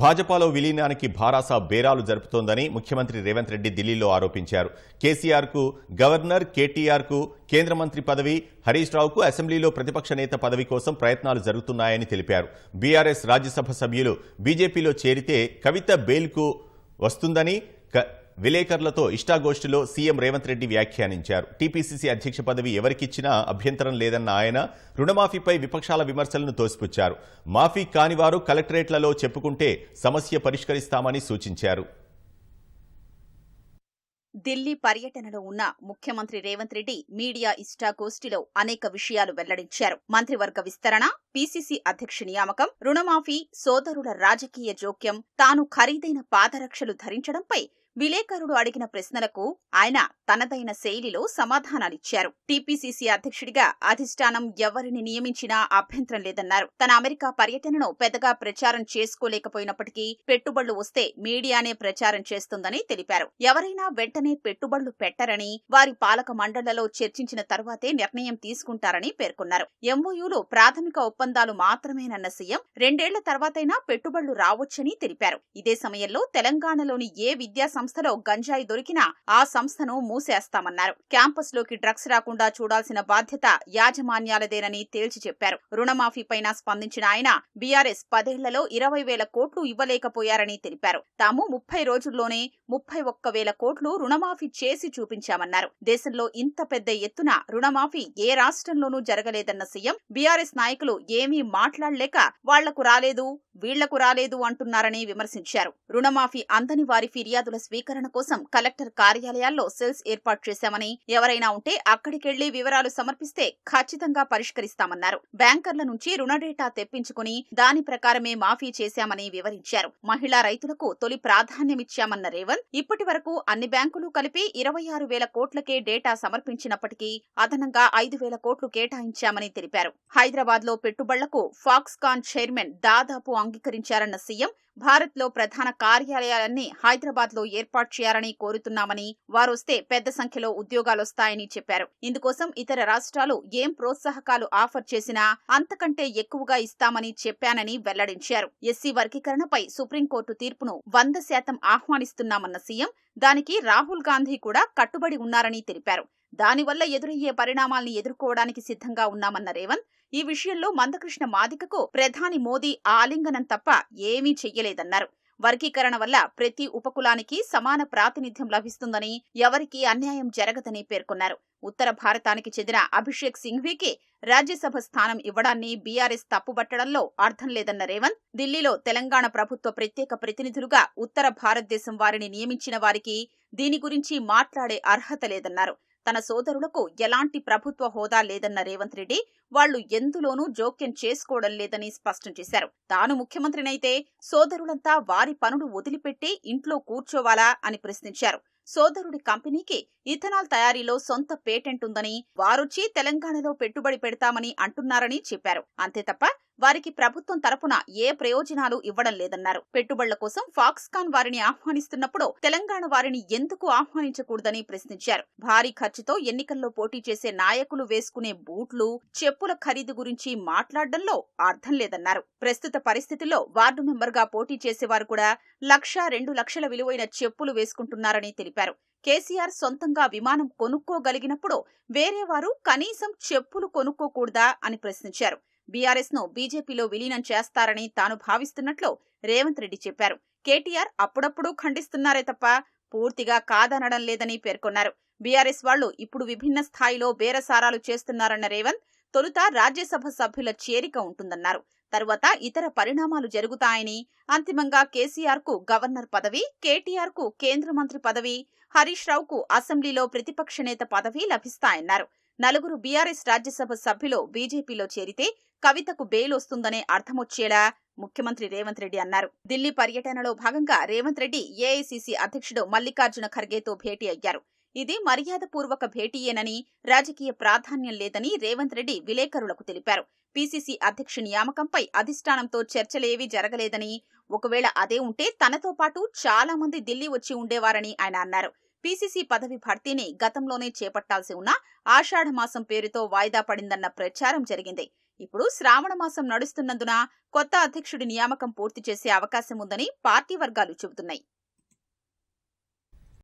భాజపాలో విలీనానికి భారాస బేరాలు జరుపుతోందని ముఖ్యమంత్రి రేవంత్ రెడ్డి ఢిల్లీలో ఆరోపించారు. కేసీఆర్కు గవర్నర్ కేటీఆర్కు కేంద్ర మంత్రి పదవి హరీష్ రావుకు అసెంబ్లీలో ప్రతిపక్ష నేత పదవి కోసం ప్రయత్నాలు జరుగుతున్నాయని తెలిపారు. బీఆర్ఎస్ రాజ్యసభ సభ్యులు బీజేపీలో చేరితే కవిత బెయిల్కు వస్తుందని విలేకరులతో ఇష్టాగోష్ఠిలో సీఎం రేవంత్ రెడ్డి వ్యాఖ్యానించారు. టీపీసీసీ అధ్యక్ష పదవి ఎవరికిచ్చినా అభ్యంతరం లేదన్న ఆయన రుణమాఫీపై విపక్షాల విమర్శలను తోసిపుచ్చారు. మాఫీ కానివారు కలెక్టరేట్లలో చెప్పుకుంటే సమస్య పరిష్కరిస్తామని సూచించారు. ఢిల్లీ పర్యటనలో ఉన్న ముఖ్యమంత్రి రేవంత్ రెడ్డి మీడియా ఇష్టాగోష్ఠిలో అనేక విషయాలు వెల్లడించారు. మంత్రివర్గ విస్తరణ పీసీసీ అధ్యక్ష నియామకం రుణమాఫీ సోదరుల రాజకీయ జోక్యం తాను ఖరీదైన పాదరక్షలు ధరించడంపై విలేకరుడు అడిగిన ప్రశ్నలకు ఆయన తనదైన శైలిలో సమాధానాలిచ్చారు. టీపీసీసీ అధ్యక్షుడిగా అధిష్టానం ఎవరిని నియమించినా అభ్యంతరం లేదన్నారు. తన అమెరికా పర్యటనను పెద్దగా ప్రచారం చేసుకోలేకపోయినప్పటికీ పెట్టుబడులు వస్తే మీడియానే ప్రచారం చేస్తుందని తెలిపారు. ఎవరైనా వెంటనే పెట్టుబడులు పెట్టరని వారి పాలక మండళ్ళలో చర్చించిన తర్వాతే నిర్ణయం తీసుకుంటారని పేర్కొన్నారు. ఎంఓయూలు ప్రాథమిక ఒప్పందాలు మాత్రమేనన్న సీఎం రెండేళ్ళ తర్వాతైనా పెట్టుబడులు రావచ్చని తెలిపారు. ఇదే సమయంలో తెలంగాణలోని ఏ విద్యా సంస్థలో గంజాయి దొరికినా ఆ సంస్థను మూసేస్తామన్నారు. క్యాంపస్లోకి డ్రగ్స్ రాకుండా చూడాల్సిన బాధ్యత యాజమాన్యాలదేనని తేల్చి చెప్పారు. రుణమాఫీపైన స్పందించిన ఆయన బీఆర్ఎస్ పదేళ్ళలో ఇరవై వేల కోట్లు ఇవ్వలేకపోయారని తెలిపారు. తాము ముప్పై రోజుల్లోనే ముప్పై ఒక్క వేల కోట్లు రుణమాఫీ చేసి చూపించామన్నారు. దేశంలో ఇంత పెద్ద ఎత్తున రుణమాఫీ ఏ రాష్ట్రంలోనూ జరగలేదన్న సీఎం బీఆర్ఎస్ నాయకులు ఏమీ మాట్లాడలేక వాళ్ళకు రాలేదు వీళ్ళకు రాలేదు అంటున్నారని విమర్శించారు. రుణమాఫీ అందని వారి ఫిర్యాదుల స్వీకరణ కోసం కలెక్టర్ కార్యాలయాల్లో సెల్స్ ఏర్పాటు చేశామని ఎవరైనా ఉంటే అక్కడికెళ్ళి వివరాలు సమర్పిస్తే ఖచ్చితంగా పరిష్కరిస్తామన్నారు. బ్యాంకర్ల నుంచి రుణ డేటా తెప్పించుకుని దాని ప్రకారమే మాఫీ చేశామని వివరించారు. మహిళా రైతులకు తొలి ప్రాధాన్యమిచ్చామన్న రేవంత్ ఇప్పటి వరకు అన్ని బ్యాంకులు కలిపి ఇరవై ఆరు వేల కోట్లకే డేటా సమర్పించినప్పటికీ అదనంగా ఐదు వేల కోట్లు కేటాయించామని తెలిపారు. హైదరాబాద్లో పెట్టుబడులకు ఫాక్స్కాన్ చైర్మన్ దాదాపు అంగీకరించారన్న సీఎం భారత్లో ప్రధాన కార్యాలయాలన్నీ హైదరాబాద్లో ఏర్పాటు చేయాలని కోరుతున్నామని వారొస్తే పెద్ద సంఖ్యలో ఉద్యోగాలొస్తాయని చెప్పారు. ఇందుకోసం ఇతర రాష్ట్రాలు ఏం ప్రోత్సాహకాలు ఆఫర్ చేసినా అంతకంటే ఎక్కువగా ఇస్తామని చెప్పానని వెల్లడించారు. ఎస్సీ వర్గీకరణపై సుప్రీంకోర్టు తీర్పును వంద శాతం ఆహ్వానిస్తున్నామన్న సీఎం దానికి రాహుల్ గాంధీ కూడా కట్టుబడి ఉన్నారని తెలిపారు. దానివల్ల ఎదురయ్యే పరిణామాల్ని ఎదుర్కోవడానికి సిద్ధంగా ఉన్నామన్న రేవంత్ ఈ విషయంలో మందకృష్ణ మాదికకు ప్రధాని మోదీ ఆలింగనం తప్ప ఏమీ చెయ్యలేదన్నారు. వర్గీకరణ వల్ల ప్రతి ఉపకులానికి సమాన ప్రాతినిధ్యం లభిస్తుందని ఎవరికీ అన్యాయం జరగదని పేర్కొన్నారు. ఉత్తర భారతానికి చెందిన అభిషేక్ సింఘ్వీకి రాజ్యసభ స్థానం ఇవ్వడాన్ని బీఆర్ఎస్ తప్పుబట్టడంలో అర్థం లేదన్న రేవంత్ ఢిల్లీలో తెలంగాణ ప్రభుత్వ ప్రత్యేక ప్రతినిధులుగా ఉత్తర భారతదేశం వారిని నియమించిన వారికి దీని గురించి మాట్లాడే అర్హత లేదన్నారు. తన సోదరులకు ఎలాంటి ప్రభుత్వ హోదా లేదన్న రేవంత్ రెడ్డి వాళ్ళు ఎందులోనూ జోక్యం చేసుకోవడం లేదని స్పష్టం చేశారు. తాను ముఖ్యమంత్రినైతే సోదరులంతా వారి పనులు వదిలిపెట్టి ఇంట్లో కూర్చోవాలా అని ప్రశ్నించారు. సోదరుడి కంపెనీకి ఇథనాల్ తయారీలో సొంత పేటెంట్ ఉందని వారొచ్చి తెలంగాణలో పెట్టుబడి పెడతామని అంటున్నారని చెప్పారు. అంతే తప్ప వారికి ప్రభుత్వం తరపున ఏ ప్రయోజనాలు ఇవ్వడం లేదన్నారు. పెట్టుబడుల కోసం ఫాక్స్కాన్ వారిని ఆహ్వానిస్తున్నప్పుడు తెలంగాణ వారిని ఎందుకు ఆహ్వానించకూడదని ప్రశ్నించారు. భారీ ఖర్చుతో ఎన్నికల్లో పోటీ చేసే నాయకులు వేసుకునే బూట్లు చెప్పుల ఖరీదు గురించి మాట్లాడడంలో అర్థం లేదన్నారు. ప్రస్తుత పరిస్థితుల్లో వార్డు మెంబర్గా పోటీ చేసేవారు కూడా లక్ష రెండు లక్షల విలువైన చెప్పులు వేసుకుంటున్నారని తెలిపారు. కేసీఆర్ సొంతంగా విమానం కొనుక్కోగలిగినప్పుడు వేరే వారు కనీసం చెప్పులు కొనుక్కోకూడదా అని ప్రశ్నించారు. బీఆర్ఎస్ను బీజేపీలో విలీనం చేస్తారని తాను భావిస్తున్నట్లు రేవంత్ రెడ్డి చెప్పారు. కేటీఆర్ అప్పుడప్పుడు ఖండిస్తున్నారే తప్ప పూర్తిగా కాదనడం లేదని పేర్కొన్నారు. బీఆర్ఎస్ వాళ్ళు ఇప్పుడు విభిన్న స్థాయిలో బేరసారాలు చేస్తున్నారన్న రేవంత్ తొలుత రాజ్యసభ సభ్యుల చేరిక ఉంటుందన్నారు. తరువాత ఇతర పరిణామాలు జరుగుతాయని అంతిమంగా కేసీఆర్కు గవర్నర్ పదవి కేటీఆర్కు కేంద్ర మంత్రి పదవి హరీష్ రావుకు అసెంబ్లీలో ప్రతిపక్ష నేత పదవి లభిస్తాయన్నారు. నలుగురు బీఆర్ఎస్ రాజ్యసభ సభ్యులు బీజేపీలో చేరితే కవితకు బెయిల్ వస్తుందనే అర్థమొచ్చేలా ముఖ్యమంత్రి రేవంత్ రెడ్డి అన్నారు. ఢిల్లీ పర్యటనలో భాగంగా రేవంత్ రెడ్డి ఏఐసీసీ అధ్యక్షుడు మల్లికార్జున ఖర్గేతో భేటీ అయ్యారు. ఇది మర్యాదపూర్వక భేటీయేనని రాజకీయ ప్రాధాన్యం లేదని రేవంత్ రెడ్డి విలేకరులకు తెలిపారు. పీసీసీ అధ్యక్ష నియామకంపై అధిష్టానంతో చర్చలేవీ జరగలేదని ఒకవేళ అదే ఉంటే తనతో పాటు చాలా మంది ఢిల్లీ వచ్చి ఉండేవారని ఆయన అన్నారు. పీసీసీ పదవి భర్తీని గతంలోనే చేపట్టాల్సి ఉన్న ఆషాఢమాసం పేరుతో వాయిదా పడిందన్న ప్రచారం జరిగింది. ఇప్పుడు శ్రావణ మాసం నడుస్తున్నందున కొత్త అధ్యక్షుడి నియామకం పూర్తి చేసే అవకాశం ఉందని పార్టీ వర్గాలు చెబుతున్నాయి.